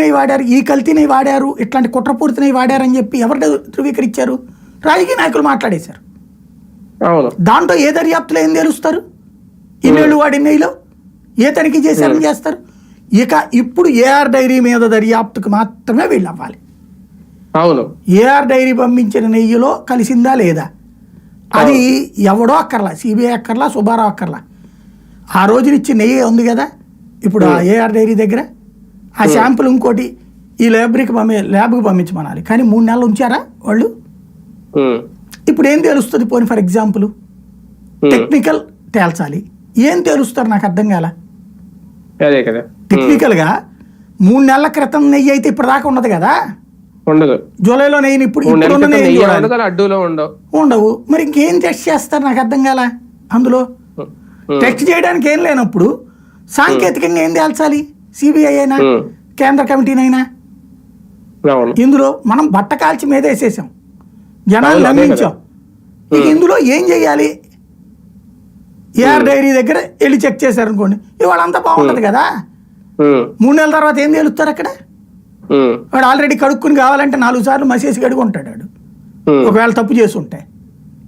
నెయ్యి వాడారు ఈ కల్తీ నెయ్యి వాడారు ఇట్లాంటి కుట్రపూరిత నెయ్యి వాడారు అని చెప్పి ఎవరు ధృవీకరించారు? రాజకీయ నాయకులు మాట్లాడేశారు. దాంట్లో ఏ దర్యాప్తులో ఏం తెలుస్తారు ఇన్నేళ్ళు నెయ్యిలో ఏ తనిఖీ చేశారని చేస్తారు? ఇక ఇప్పుడు ఏఆర్ డైరీ మీద దర్యాప్తుకు మాత్రమే వీళ్ళు అవ్వాలి అవును. ఏఆర్ డైరీ పంపించిన నెయ్యిలో కలిసిందా లేదా? అది ఎవడో అక్కర్లా సిబిఐ అక్కర్లా సుబ్బారావు అక్కర్లా. ఆ రోజున ఇచ్చిన నెయ్యి ఉంది కదా? ఇప్పుడు ఏఆర్ డైరీ దగ్గర? ఆ శాంపుల్ ఇంకోటి ఈ ల్యాబ్కి పంపి ల్యాబ్కి పంపించమనాలి. కానీ మూడు నెలలు ఉంచారా వాళ్ళు? ఇప్పుడు ఏం తెలుస్తుంది పోనీ ఫర్ ఎగ్జాంపుల్? టెక్నికల్ తేల్చాలి. ఏం తేలుస్తారు నాకు అర్థం కాల? టెక్నికల్గా మూడు నెలల క్రితం నెయ్యి అయితే ఇప్పుడు దాకా ఉండదు కదా? ఉండదు. జూలైలో ఇప్పుడు నెయ్యి లడ్డూలో ఉండవు. ఉండవు. మరి ఇంకేం టెస్ట్ చేస్తారు నాకు అర్థం కాల? అందులో టెస్ట్ చేయడానికి ఏం లేనప్పుడు సాంకేతికంగా ఏం తేల్చాలి? సిబిఐ అయినా కేంద్ర కమిటీనైనా ఇందులో మనం బట్ట కాల్చి మీద వేసేసాం. జనాలు నమ్మించాం. ఇక ఇందులో ఏం చేయాలి? ఏఆర్ డైరీ దగ్గర వెళ్ళి చెక్ చేశారనుకోండి ఇవాళ అంతా బాగుంటుంది కదా. మూడు నెలల తర్వాత ఏం తేలుస్తారు అక్కడ? వాడు ఆల్రెడీ కడుక్కుని కావాలంటే నాలుగు సార్లు మసేసి కడుగుంటాడు వాడు. ఒకవేళ తప్పు చేసి ఉంటే.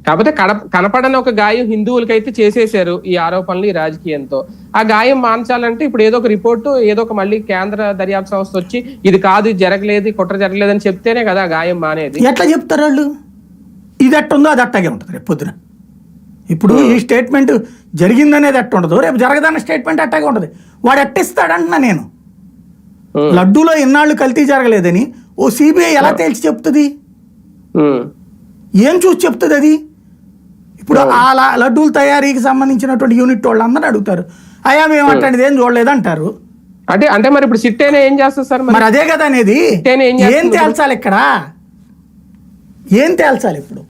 కాకపోతే కడ కనపడని ఒక గాయం హిందువులకైతే చేసేశారు ఈ ఆరోపణలు ఈ రాజకీయంతో. ఆ గాయం మాన్చాలంటే ఇప్పుడు ఏదో ఒక రిపోర్టు ఏదో ఒక మళ్ళీ కేంద్ర దర్యాప్తు సంస్థ వచ్చి ఇది కాదు ఇది జరగలేదు కుట్ర జరగలేదు అని చెప్తేనే కదా ఆ గాయం మానేది. ఎట్లా చెప్తారు వాళ్ళు? ఇది ఎట్ట ఉందో అది అట్టాగే ఉంటుంది రేపు పొద్దున. ఇప్పుడు ఈ స్టేట్మెంట్ జరిగిందనేది ఎట్ట ఉండదు రేపు జరగదన్న స్టేట్మెంట్ అట్టాగే ఉంటుంది. వాడు ఎట్టిస్తాడంటున్నా నేను. లడ్డూలో ఇన్నాళ్ళు కల్తీ జరగలేదని ఓ సిబిఐ ఎలా తేల్చి చెప్తుంది? ఏం చూసి చెప్తుంది అది? ఇప్పుడు ఆ లడ్డూల తయారీకి సంబంధించినటువంటి యూనిట్ వాళ్ళు అందరూ అడుగుతారు. అయ్యా మేము అట్లాంటిది ఏం చూడలేదు అంటారు అంటే అంటే మరి ఇప్పుడు సిట్టేనే ఏం చేస్తుంది సార్ మరి? అదే కదా అనేది. ఏం? తేల్చాలి ఇక్కడ? ఏం తేల్చాలి ఇప్పుడు?